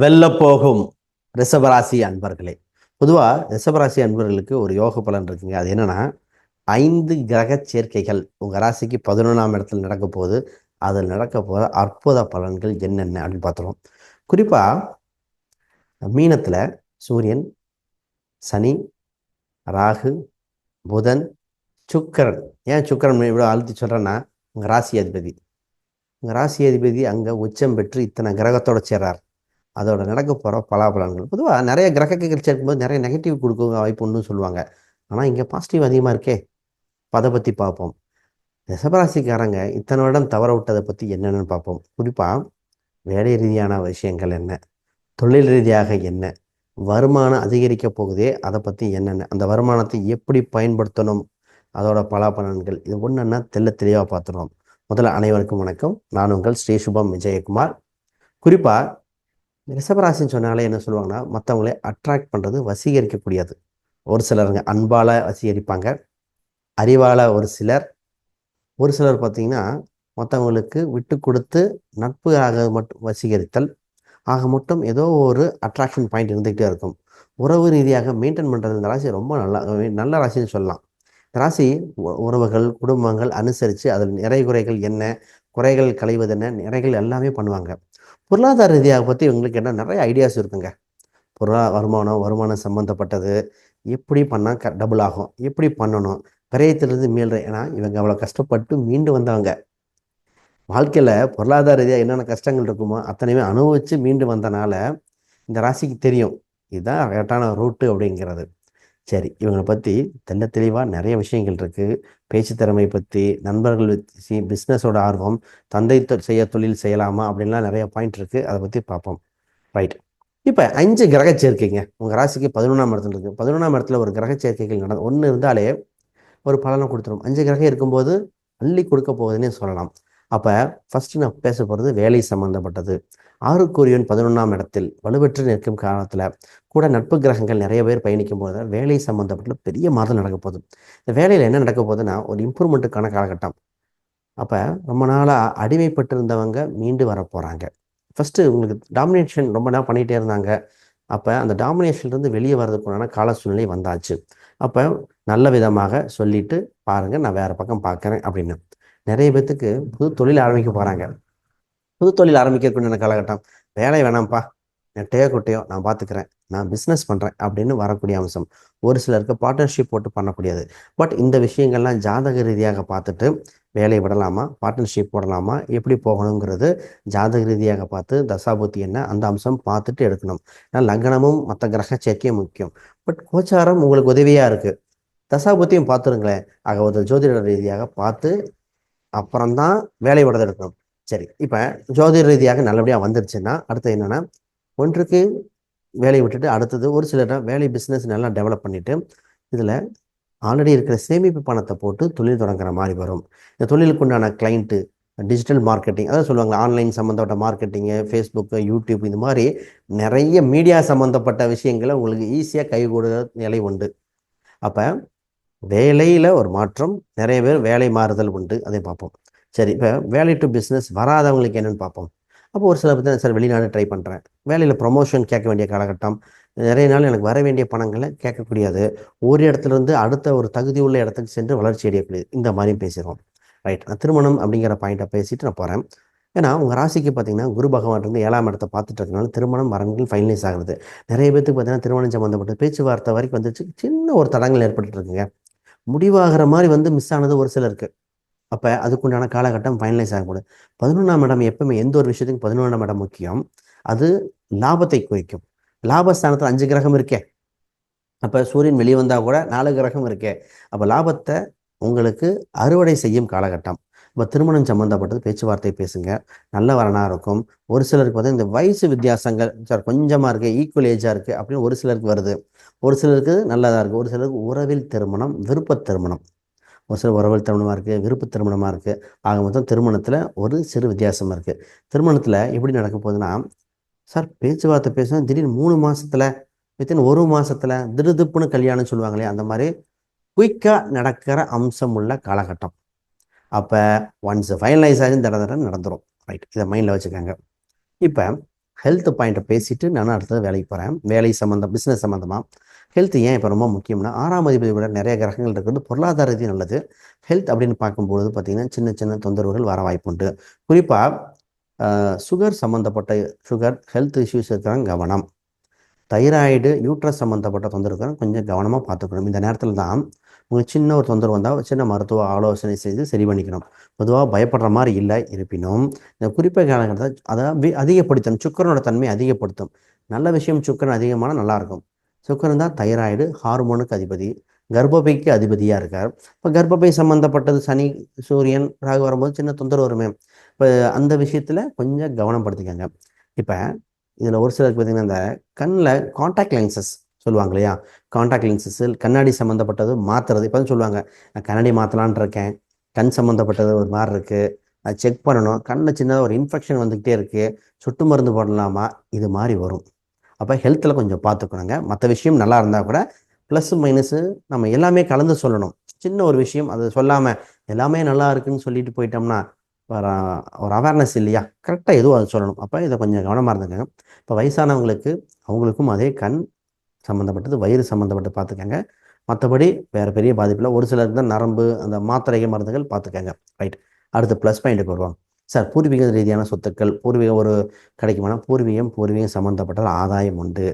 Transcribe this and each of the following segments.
வெல்லப்போகும் ரிஷபராசி அன்பர்களே. பொதுவாக ரிஷபராசி அன்பர்களுக்கு ஒரு யோக பலன் இருக்குங்க. அது என்னென்னா ஐந்து கிரக சேர்க்கைகள் உங்கள் ராசிக்கு பதினொன்றாம் இடத்துல நடக்க போகுது. அதில் நடக்க போகிற அற்புத பலன்கள் என்னென்ன அப்படின்னு பார்த்துருவோம். குறிப்பாக மீனத்தில் சூரியன் சனி ராகு புதன் சுக்கரன். ஏன் சுக்கரன் இவ்வளோ அழுத்தி சொல்கிறேன்னா உங்கள் ராசி அதிபதி. உங்கள் ராசி அதிபதி அங்கே உச்சம் பெற்று இத்தனை கிரகத்தோட சேர்றார். அதோட நடக்க போகிற பலாபலன்கள். பொதுவாக நிறைய கிரகங்கள் சேர்க்கும்போது நிறைய நெகட்டிவ் கொடுக்க வாய்ப்பு ஒன்றும் சொல்லுவாங்க. ஆனால் இங்கே பாசிட்டிவ் அதிகமாக இருக்கே. அதை பற்றி பார்ப்போம். ரிசபராசிக்காரங்க இத்தனை வருடம் தவற விட்டதை பற்றி என்னென்னு பார்ப்போம். குறிப்பாக வேலை ரீதியான விஷயங்கள் என்ன? தொழில் ரீதியாக என்ன? வருமானம் அதிகரிக்க போகுதே அதை பற்றி என்னென்ன? அந்த வருமானத்தை எப்படி பயன்படுத்தணும்? அதோட பலாபலன்கள். இது ஒன்றுன்னா தெல்ல தெளிவாக பார்த்துருவோம் முதல்ல அனைவருக்கும் வணக்கம். நான் உங்கள் ஸ்ரீ சுபம் விஜயகுமார். குறிப்பாக ரிஷபராசின்னு சொன்னாலே என்ன சொல்லுவாங்கன்னா மற்றவங்களை அட்ராக்ட் பண்ணுறது வசீகரிக்கக்கூடியது. ஒரு சிலருங்க அன்பால் வசீகரிப்பாங்க. அறிவால் ஒரு சிலர். ஒரு சிலர் பார்த்தீங்கன்னா மற்றவங்களுக்கு விட்டு கொடுத்து நட்பு ஆக மட்டும் வசீகரித்தல். ஆக மட்டும் ஏதோ ஒரு அட்ராக்ஷன் பாயிண்ட் இருந்துகிட்டே இருக்கும். உறவு ரீதியாக மெயின்டைன் பண்ணுறது இந்த ராசி ரொம்ப நல்லா நல்ல ராசின்னு சொல்லலாம். இந்த ராசி உறவுகள் குடும்பங்கள் அனுசரித்து அதில் நிறை குறைகள் என்ன குறைகள் களைவது என்ன நிறைகள் எல்லாமே பண்ணுவாங்க. பொருளாதார ரீதியாக பற்றி இவங்களுக்கு என்ன நிறைய ஐடியாஸ் இருக்குங்க. பொருளா வருமானம் வருமானம் சம்மந்தப்பட்டது எப்படி பண்ணால் க டபுள் ஆகும். எப்படி பண்ணணும்? விரயத்திலிருந்து மீள்ற ஏன்னா இவங்க அவ்வளோ கஷ்டப்பட்டு மீண்டு வந்தவங்க. வாழ்க்கையில் பொருளாதார ரீதியாக என்னென்ன கஷ்டங்கள் இருக்குமோ அத்தனையுமே அனுபவித்து மீண்டு வந்தனால இந்த ராசிக்கு தெரியும். இதுதான் கரெக்டான ரூட்டு அப்படிங்கிறது. சரி இவங்களை பற்றி தென்ன தெளிவாக நிறைய விஷயங்கள் இருக்குது பேச்சு திறமை பற்றி நண்பர்கள் பிஸ்னஸோட ஆர்வம் தந்தை செய்ய தொழில் செய்யலாமா அப்படின்லாம் நிறைய பாயிண்ட் இருக்குது அதை பற்றி பார்ப்போம் ரைட் இப்போ அஞ்சு கிரக சேர்க்கைங்க உங்கள் ராசிக்கு பதினொன்றாம் இடத்துல இருக்குது பதினொன்றாம் இடத்துல ஒரு கிரக சேர்க்கைகள் நட ஒன்று இருந்தாலே ஒரு பலனை கொடுத்துரும். அஞ்சு கிரகம் இருக்கும்போது அள்ளி கொடுக்க போகுதுன்னே சொல்லலாம். அப்போ ஃபஸ்ட்டு நான் பேச போகிறது வேலை சம்மந்தப்பட்டது ஆறுக்குரியவன் பதினொன்றாம் இடத்தில் வலுவற்று நிற்கும் காலத்தில் கூட நட்பு கிரகங்கள் நிறைய பேர் பயணிக்கும் போது வேலை சம்மந்தப்பட்ட பெரிய மாதம் நடக்க போகுது. இந்த வேலையில் என்ன நடக்க போகுதுன்னா ஒரு இம்ப்ரூவ்மெண்ட்டுக்கான காலகட்டம். அப்போ ரொம்ப நாளாக அடிமைப்பட்டு இருந்தவங்க மீண்டு வர போகிறாங்க ஃபஸ்ட்டு உங்களுக்கு டாமினேஷன் ரொம்ப நாள் பண்ணிகிட்டே இருந்தாங்க. அப்போ அந்த டாமினேஷன்லேருந்து வெளியே வர்றதுக்குண்டான கால சூழ்நிலை வந்தாச்சு. அப்போ நல்ல விதமாக சொல்லிட்டு பாருங்கள் நான் வேறு பக்கம் பார்க்குறேன் அப்படின்னு. நிறைய பேர்த்துக்கு புது தொழில் ஆரம்பிக்க போகிறாங்க புது தொழில் ஆரம்பிக்கக்கூடிய காலகட்டம் வேலை வேணாம்ப்பா நெட்டையோ குட்டையோ நான் பார்த்துக்கிறேன் நான் பிஸ்னஸ் பண்ணுறேன் அப்படின்னு வரக்கூடிய அம்சம். ஒரு சிலருக்கு பார்ட்னர்ஷிப் போட்டு பண்ணக்கூடியது. பட் இந்த விஷயங்கள்லாம் ஜாதக ரீதியாக பார்த்துட்டு வேலையை விடலாமா பார்ட்னர்ஷிப் போடலாமா எப்படி போகணுங்கிறது ஜாதக ரீதியாக பார்த்து தசாபுத்தி என்ன அந்த அம்சம் பார்த்துட்டு எடுக்கணும். ஏன்னா லக்னமும் மற்ற கிரக சேர்க்கையும் முக்கியம். பட் கோச்சாரம் உங்களுக்கு உதவியாக இருக்குது தசாபுத்தியும் பார்த்துருங்களேன். ஆக ஒரு ஜோதிட ரீதியாக பார்த்து அப்புறம்தான் வேலை விடதை எடுக்கணும். சரி இப்போ ஜோதிட ரீதியாக நல்லபடியாக வந்துருச்சுன்னா அடுத்து என்னென்னா ஒன்றுக்கு வேலையை விட்டுட்டு அடுத்தது ஒரு சிலர் வேலை பிஸ்னஸ் நல்லா டெவலப் பண்ணிவிட்டு இதில் ஆல்ரெடி இருக்கிற சேமிப்பு பணத்தை போட்டு தொழில் தொடங்குற மாதிரி வரும். இந்த தொழிலுக்கு உண்டான கிளைண்ட்டு டிஜிட்டல் மார்க்கெட்டிங் அதாவது சொல்லுவாங்க ஆன்லைன் சம்மந்தப்பட்ட மார்க்கெட்டிங்கு ஃபேஸ்புக்கு யூடியூப் இந்த மாதிரி நிறைய மீடியா சம்மந்தப்பட்ட விஷயங்களை உங்களுக்கு ஈஸியாக கைகூடுற நிலை உண்டு. அப்போ வேலையில் ஒரு மாற்றம் நிறைய பேர் வேலை மாறுதல் உண்டு. அதை பார்ப்போம். சரி இப்போ வேலை டு பிஸ்னஸ் வராதவங்களுக்கு என்னென்னு பார்ப்போம். அப்போ ஒரு சில பற்றி சார் வெளிநாடு ட்ரை பண்ணுறேன் வேலையில் ப்ரொமோஷன் கேட்க வேண்டிய காலகட்டம். நிறைய நாள் எனக்கு வர வேண்டிய பணங்களை கேட்கக்கூடியது. ஒரு இடத்துலேருந்து அடுத்த ஒரு தகுதி உள்ள இடத்துக்கு சென்று வளர்ச்சி அடையக்கூடியது. இந்த மாதிரி பேசுகிறோம் ரைட் நான் திருமணம் அப்படிங்கிற பாயிண்ட்டை பேசிட்டு நான் போகிறேன் ஏன்னா உங்கள் ராசிக்கு பார்த்தீங்கன்னா குரு பகவான் இருந்து ஏழாம் இடத்தை பார்த்துட்டு இருக்கனால திருமணம் வரன்கள் ஃபைனலைஸ் ஆகுது. நிறைய பேத்துக்கு பார்த்தீங்கன்னா திருமணம் சம்மந்தப்பட்ட பேச்சுவார்த்தை வரைக்கும் வந்துச்சு சின்ன ஒரு தடங்கள் ஏற்பட்டு இருக்குங்க. முடிவாகிற மாதிரி வந்து மிஸ் ஆனது ஒரு சிலருக்கு. அப்போ அதுக்குண்டான காலகட்டம் ஃபைனலைஸ் ஆகக்கூடாது பதினொன்றாம் இடம் எப்பவுமே எந்த ஒரு விஷயத்துக்கும் பதினொன்றாம் இடம் முக்கியம். அது லாபத்தை குறிக்கும். லாபஸ்தானத்தில் அஞ்சு கிரகம் இருக்கே. அப்போ சூரியன் வெளியே வந்தால் கூட நாலு கிரகம் இருக்கே. அப்போ லாபத்தை உங்களுக்கு அறுவடை செய்யும் காலகட்டம். இப்போ திருமணம் சம்மந்தப்பட்டது பேச்சுவார்த்தை பேசுங்க. நல்ல வரனாக இருக்கும். ஒரு சிலருக்கு பார்த்தா இந்த வயசு வித்தியாசங்கள் சார் கொஞ்சமாக இருக்குது ஈக்குவல் ஏஜாக இருக்குது அப்படின்னு ஒரு சிலருக்கு வருது. ஒரு சிலருக்கு நல்லதாக இருக்குது ஒரு சிலருக்கு உறவில் திருமணம் விருப்ப திருமணம். ஒரு சில உறவில் திருமணமாக இருக்குது விருப்ப திருமணமாக இருக்குது ஆக மொத்தம் திருமணத்தில் ஒரு சிறு வித்தியாசமாக இருக்குது திருமணத்தில் எப்படி நடக்க போகுதுன்னா சார் பேச்சுவார்த்தை பேசணும் திடீர்னு மூணு மாதத்தில் வித்தின் ஒரு மாதத்தில் திருதுப்புன்னு கல்யாணம் சொல்லுவாங்களே அந்த மாதிரி குயிக்காக நடக்கிற அம்சம் உள்ள காலகட்டம். அப்போ ஒன்ஸ் ஃபைனலைஸ் ஆகி தட தட நடந்துடும் ரைட் இதை மைண்டில் வச்சுக்கோங்க. இப்போ ஹெல்த் பாயிண்ட்டை பேசிட்டு நான் அடுத்தது வேலைக்கு போகிறேன் வேலை சம்மந்தம் பிஸ்னஸ் சம்மந்தமாக ஹெல்த் ஏன் இப்போ ரொம்ப முக்கியம்னா ஆறாம் அதிபதி விட நிறைய கிரகங்கள் இருக்கிறது பொருளாதார ரீதி நல்லது. ஹெல்த் அப்படின்னு பார்க்கும்பொழுது பார்த்திங்கன்னா சின்ன சின்ன தொந்தரவுகள் வர வாய்ப்புண்டு குறிப்பாக சுகர் சம்மந்தப்பட்ட சுகர் ஹெல்த் இஷ்யூஸ் இருக்கிறாங்க கவனம். தைராய்டு யூட்ரஸ் சம்மந்தப்பட்ட தொந்தரவுகள் கொஞ்சம் கவனமாக பார்த்துக்கணும். இந்த நேரத்தில் தான் உங்களுக்கு சின்ன ஒரு தொந்தரவு வந்தால் சின்ன மருத்துவ ஆலோசனை செய்து சரி பண்ணிக்கணும். பொதுவாக பயப்படுற மாதிரி இல்லை. இருப்பினும் இந்த குறிப்பிட்ட காலகட்டத்தில் அதை அதிகப்படுத்தும் அதிகப்படுத்தணும். சுக்கரனோட தன்மை அதிகப்படுத்தும். நல்ல விஷயம் சுக்கரன் அதிகமான நல்லாயிருக்கும். சுக்கரன் தான் தைராய்டு ஹார்மோனுக்கு அதிபதி. கர்ப்பப்பைக்கு அதிபதியாக இருக்கார். இப்போ கர்ப்பப்பை சம்மந்தப்பட்டது சனி சூரியன் ராகு வரும்போது சின்ன தொந்தரவு வருமே. இப்போ அந்த விஷயத்தில் கொஞ்சம் கவனப்படுத்திக்கோங்க இப்போ இதில் ஒரு சிலருக்கு பார்த்தீங்கன்னா இந்த கண்ணில் காண்டாக்ட் லென்சஸ் சொல்லுவாங்க இல்லையா? கான்டாக்ட் லென்சஸ் கண்ணாடி சம்மந்தப்பட்டது மாற்றுறது இப்போ சொல்லுவாங்க நான் கண்ணாடி மாற்றலான் இருக்கேன் கண் சம்மந்தப்பட்டது ஒரு மாதிரி இருக்குது அதை செக் பண்ணணும். கண்ணில் சின்னதாக ஒரு இன்ஃபெக்ஷன் வந்துக்கிட்டே இருக்குது சொட்டு மருந்து போடலாமா? இது மாதிரி வரும். அப்போ ஹெல்த்தில் கொஞ்சம் பார்த்துக்கணுங்க மற்ற விஷயம் நல்லா இருந்தால் கூட ப்ளஸ் மைனஸு நம்ம எல்லாமே கலந்து சொல்லணும். சின்ன ஒரு விஷயம் அது சொல்லாமல் எல்லாமே நல்லா இருக்குன்னு சொல்லிட்டு போயிட்டோம்னா ஒரு ஒரு அவேர்னஸ் இல்லையா? கரெக்டாக எதுவும் அது சொல்லணும். அப்போ இதை கொஞ்சம் கவனமாக இருந்துக்கங்க. இப்போ வயசானவங்களுக்கு அவங்களுக்கும் அதே கண் சம்மந்தப்பட்டது வயிறு சம்மந்தப்பட்டு பார்த்துக்கங்க. மற்றபடி வேறு பெரிய பாதிப்பில் ஒரு சிலருக்கு தான் நரம்பு அந்த மாத்திரை மருந்துகள் பார்த்துக்கங்க. ரைட் அடுத்து ப்ளஸ் பாயிண்ட்டுக்கு வருவாங்க சார் பூர்வீக ரீதியான சொத்துக்கள் பூர்வீக ஒரு கிடைக்குமானா பூர்வீகம் பூர்வீகம் சம்மந்தப்பட்ட ஆதாயம் உண்டு.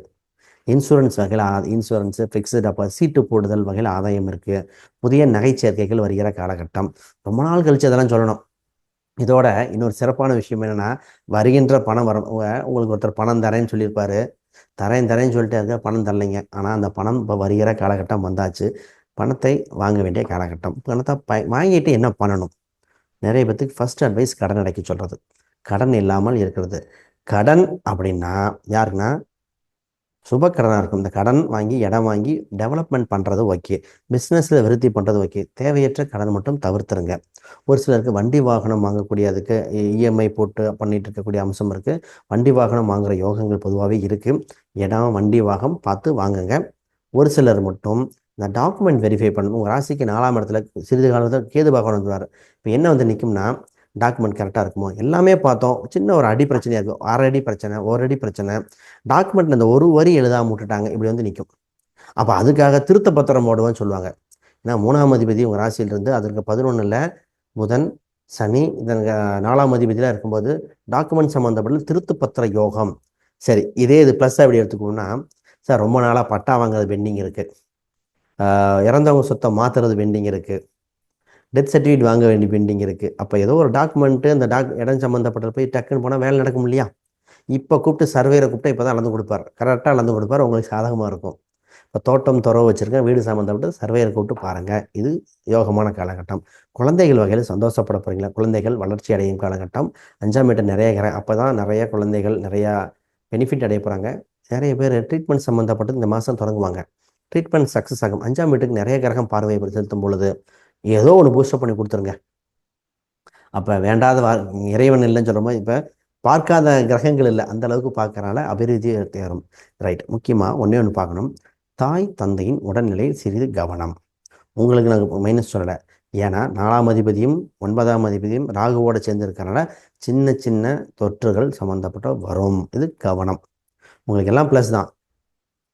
இன்சூரன்ஸ் வகையில் இன்சூரன்ஸு ஃபிக்ஸ்டு அப்போ சீட்டு போடுதல் வகையில் ஆதாயம் இருக்குது புதிய நகை சேர்க்கைகள் வருகிற காலகட்டம். ரொம்ப நாள் கழிச்சு அதெல்லாம் சொல்லணும். இதோட இன்னொரு சிறப்பான விஷயம் என்னென்னா வருகின்ற பணம் வரும். உங்களுக்கு ஒருத்தர் பணம் தரேன்னு சொல்லியிருப்பாரு. தரேன் தரேன்னு சொல்லிட்டு இருக்க பணம் தரலைங்க. ஆனால் அந்த பணம் இப்போ வருகிற காலகட்டம் வந்தாச்சு. பணத்தை வாங்க வேண்டிய காலகட்டம். பணத்தை ப வாங்கிட்டு என்ன பண்ணணும்? நிறைய பேத்துக்கு ஃபஸ்ட் அட்வைஸ் கடன் அடைக்க சொல்கிறது கடன் இல்லாமல் இருக்கிறது. கடன் அப்படின்னா யாருக்குன்னா சுப கடனாக இருக்கும். இந்த கடன் வாங்கி இடம் வாங்கி டெவலப்மெண்ட் பண்ணுறது ஓகே பிஸ்னஸில் விருத்தி பண்ணுறது ஓகே தேவையற்ற கடன் மட்டும் தவிர்த்துருங்க. ஒரு சிலருக்கு வண்டி வாகனம் வாங்கக்கூடிய அதுக்கு இஎம்ஐ போட்டு பண்ணிகிட்டு இருக்கக்கூடிய அம்சம் இருக்குது வண்டி வாகனம் வாங்குற யோகங்கள் பொதுவாகவே இருக்குது இடம் வண்டி வாகனம் பார்த்து வாங்குங்க. ஒரு சிலர் மட்டும் இந்த டாக்குமெண்ட் வெரிஃபை பண்ணணும். உங்கள் ராசிக்கு நாலாம் இடத்துல சிறிது காலத்தில் கேது பகவான் வந்துருவார். இப்போ என்ன வந்து நிற்கும்னா டாக்குமெண்ட் கரெக்டாக இருக்குமோ? எல்லாமே பார்த்தோம். சின்ன ஒரு அடி பிரச்சனையாக இருக்கும் அரை அடி பிரச்சனை ஒரு அடி பிரச்சனை. டாக்குமெண்ட்டில் இந்த ஒரு வரி எழுதாம விட்டுட்டாங்க இப்படி வந்து நிற்கும் அப்போ அதுக்காக திருத்த பத்திரம் போடுவேன்னு சொல்லுவாங்க. ஏன்னா மூணாம் அதிபதி உங்கள் ராசியிலிருந்து அதற்கு பதினொன்றில் புதன் சனி இதன் நாலாம் அதிபதியெலாம் இருக்கும்போது டாக்குமெண்ட் சம்மந்தப்பட்ட திருத்து பத்திர யோகம். சரி இதே இது ப்ளஸ்ஸாக எப்படி எடுத்துக்கணும்னா சார் ரொம்ப நாளாக பட்டா வாங்குறது பெண்டிங் இருக்குது இறந்தவங்க சொத்தை மாற்றுறது பெண்டிங் இருக்குது டெத் சர்டிஃபிகேட் வாங்க வேண்டிய பெண்டிங் இருக்குது அப்போ ஏதோ ஒரு டாக்குமெண்ட்டு அந்த டாக் இடம் சம்மந்தப்பட்ட போய் டக்குன்னு போனால் வேலை நடக்கும் இல்லையா? இப்போ கூப்பிட்டு சர்வேரை கூப்பிட்டு இப்போ தான் அளந்து கொடுப்பார். கரெக்டாக அளந்து கொடுப்பார் உங்களுக்கு சாதகமாக இருக்கும். இப்போ தோட்டம் துறவு வச்சுருக்கேன் வீடு சம்மந்தப்பட்டு சர்வேரை கூப்பிட்டு பாருங்கள் இது யோகமான காலகட்டம். குழந்தைகள் வகையில் சந்தோஷப்பட போகிறீங்களா குழந்தைகள் வளர்ச்சி அடையும் காலகட்டம். அஞ்சாம் மீட்டர் நிறைய அப்போ தான் நிறைய குழந்தைகள் நிறையா பெனிஃபிட் அடைய போகிறாங்க நிறைய பேர் ட்ரீட்மெண்ட் சம்மந்தப்பட்டது இந்த மாதம் தொடங்குவாங்க. ட்ரீட்மெண்ட் சக்ஸஸ் ஆகும். அஞ்சாம் வீட்டுக்கு நிறைய கிரகம் பார்வை செலுத்தும் பொழுது ஏதோ ஒன்று பூஸ்டப் பண்ணி கொடுத்துருங்க. அப்போ வேண்டாத வா இறைவன் இல்லைன்னு சொல்கிற இப்போ பார்க்காத கிரகங்கள் இல்லை. அந்த அளவுக்கு பார்க்கறனால அபிவிருத்தி தேரும். ரைட் முக்கியமாக ஒன்றே ஒன்று பார்க்கணும். தாய் தந்தையின் உடல்நிலையில் சிறிது கவனம். உங்களுக்கு நான் மைனஸ் சொல்லலை. ஏன்னா நாலாம் அதிபதியும் ஒன்பதாம் அதிபதியும் ராகுவோட சேர்ந்துருக்கறனால சின்ன சின்ன தொற்றுகள் சம்மந்தப்பட்ட வரும். இது கவனம். உங்களுக்கு எல்லாம் ப்ளஸ் தான்.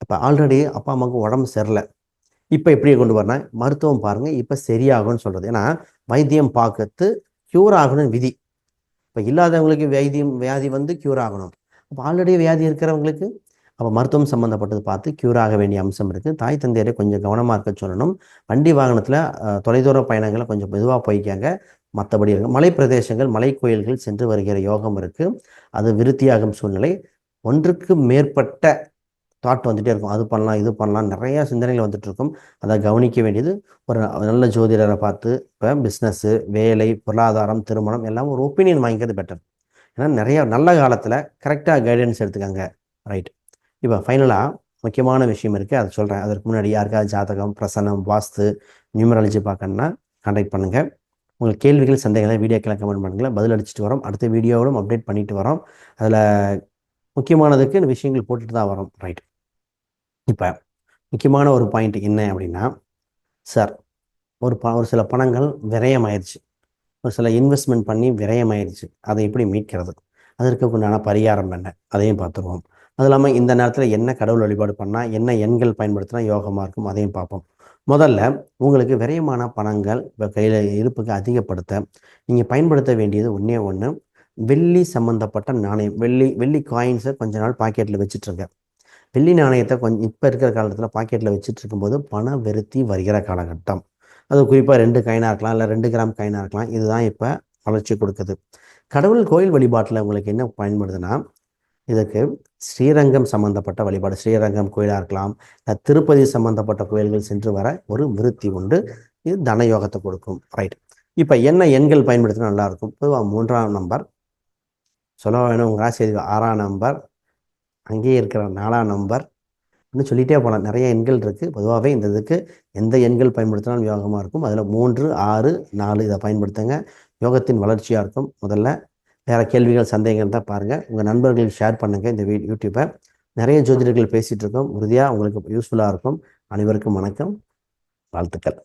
இப்போ ஆல்ரெடி அப்பா அம்மாவுக்கு உடம்பு சரியில்லை. இப்போ எப்படி கொண்டு வரணும் மருத்துவம் பாருங்கள் இப்போ சரியாகும்னு சொல்கிறது ஏன்னா வைத்தியம் பார்க்கறது க்யூர் ஆகணும் விதி. இப்போ இல்லாதவங்களுக்கு வைத்தியம் வியாதி வந்து க்யூர் ஆகணும். அப்போ ஆல்ரெடி வியாதி இருக்கிறவங்களுக்கு அப்போ மருத்துவம் சம்மந்தப்பட்டது பார்த்து க்யூர் ஆக வேண்டிய அம்சம் இருக்குது தாய் தந்தையரை கொஞ்சம் கவனமாக இருக்க சொல்லணும். வண்டி வாகனத்தில் தொலைதூர பயணங்களை கொஞ்சம் மெதுவாக போய்க்காங்க. மற்றபடி இருக்கு. மலை பிரதேசங்கள் மலை கோயில்கள் சென்று வருகிற யோகம் இருக்குது அது விருத்தியாகும் சூழ்நிலை. ஒன்றுக்கு மேற்பட்ட தாட் வந்துகிட்டே இருக்கும். அது பண்ணலாம் இது பண்ணலாம். நிறையா சிந்தனைகள் வந்துட்டு இருக்கும். அதை கவனிக்க வேண்டியது ஒரு நல்ல ஜோதிடரை பார்த்து இப்போ பிஸ்னஸ்ஸு வேலை பொருளாதாரம் திருமணம் எல்லாம் ஒரு ஒப்பீனியன் வாங்கிக்கிறது பெட்டர் ஏன்னா நிறையா நல்ல காலத்தில் கரெக்டாக கைடன்ஸ் எடுத்துக்கோங்க. ரைட் இப்போ ஃபைனலாக முக்கியமான விஷயம் இருக்குது அதை சொல்கிறேன் அதற்கு முன்னாடி யாருக்காவது ஜாதகம் பிரசனம் வாஸ்து நியூமராலஜி பார்க்கணுன்னா கான்டாக்ட் பண்ணுங்கள் உங்கள் கேள்விகள் சந்தேகங்கள் வீடியோக்கெல்லாம் கமெண்ட் பண்ணுங்கள் பதில் அடிச்சுட்டு வரோம். அடுத்த வீடியோவிலும் அப்டேட் பண்ணிட்டு வரோம். அதில் முக்கியமானதுக்கு இந்த விஷயங்கள் போட்டுட்டு தான் வரோம். ரைட் இப்போ முக்கியமான ஒரு பாயிண்ட் என்ன அப்படின்னா சார் ஒரு ப ஒரு சில பணங்கள் விரயமாயிருச்சு. ஒரு சில இன்வெஸ்ட்மெண்ட் பண்ணி விரயமாயிருச்சு. அதை எப்படி மீட்கிறது? அதற்கு உண்டான பரிகாரம் என்ன? அதையும் பார்த்துருவோம். அது இல்லாமல் இந்த நேரத்தில் என்ன கடவுள் வழிபாடு பண்ணால் என்ன எண்கள் பயன்படுத்தினா யோகமாக இருக்கும்? அதையும் பார்ப்போம். முதல்ல உங்களுக்கு விரயமான பணங்கள் இப்போ கையில் இருப்புக்கு அதிகப்படுத்த நீங்கள் பயன்படுத்த வேண்டியது ஒன்றே ஒன்று வெள்ளி சம்மந்தப்பட்ட நாணயம் வெள்ளி வெள்ளி காயின்ஸை கொஞ்ச நாள் பாக்கெட்டில் வச்சுட்ருக்கேன் வெள்ளி நாணயத்தை கொஞ்சம் இப்போ இருக்கிற காலத்தில் பாக்கெட்டில் வச்சுட்டு இருக்கும்போது பண வெறுத்தி வருகிற காலகட்டம். அது குறிப்பாக ரெண்டு காயினாக இருக்கலாம் இல்லை ரெண்டு கிராம் காயினாக இருக்கலாம். இதுதான் இப்போ வளர்ச்சி கொடுக்குது. கடவுள் கோயில் வழிபாட்டில் உங்களுக்கு என்ன பயன்படுதுன்னா இதுக்கு ஸ்ரீரங்கம் சம்பந்தப்பட்ட வழிபாடு ஸ்ரீரங்கம் கோயிலாக இருக்கலாம் இல்லை திருப்பதி சம்பந்தப்பட்ட கோயில்கள் சென்று வர ஒரு விருத்தி உண்டு. இது தனயோகத்தை கொடுக்கும். ரைட் இப்போ என்ன எண்கள் பயன்படுத்தினா நல்லாயிருக்கும் பொதுவாக மூன்றாம் நம்பர் சொல்ல வேணும் உங்கள் ராசி ஆறாம் நம்பர் அங்கேயே இருக்கிற நாலாம் நம்பர் இன்னும் சொல்லிகிட்டே போகலாம் நிறைய எண்கள் இருக்குது பொதுவாகவே இந்த இதுக்கு எந்த எண்கள் பயன்படுத்தினாலும் யோகமாக இருக்கும். அதில் மூன்று ஆறு நாலு இதை பயன்படுத்துங்க. யோகத்தின் வளர்ச்சியாக இருக்கும். முதல்ல வேறு கேள்விகள் சந்தேகங்கள் தான் பாருங்கள் உங்கள் நண்பர்களுக்கு ஷேர் பண்ணுங்கள் இந்த வீ யூடியூப்பை நிறைய ஜோதிடர்கள் பேசிகிட்டு இருக்கோம். உறுதியாக உங்களுக்கு யூஸ்ஃபுல்லாக இருக்கும். அனைவருக்கும் வணக்கம். வாழ்த்துக்கள்.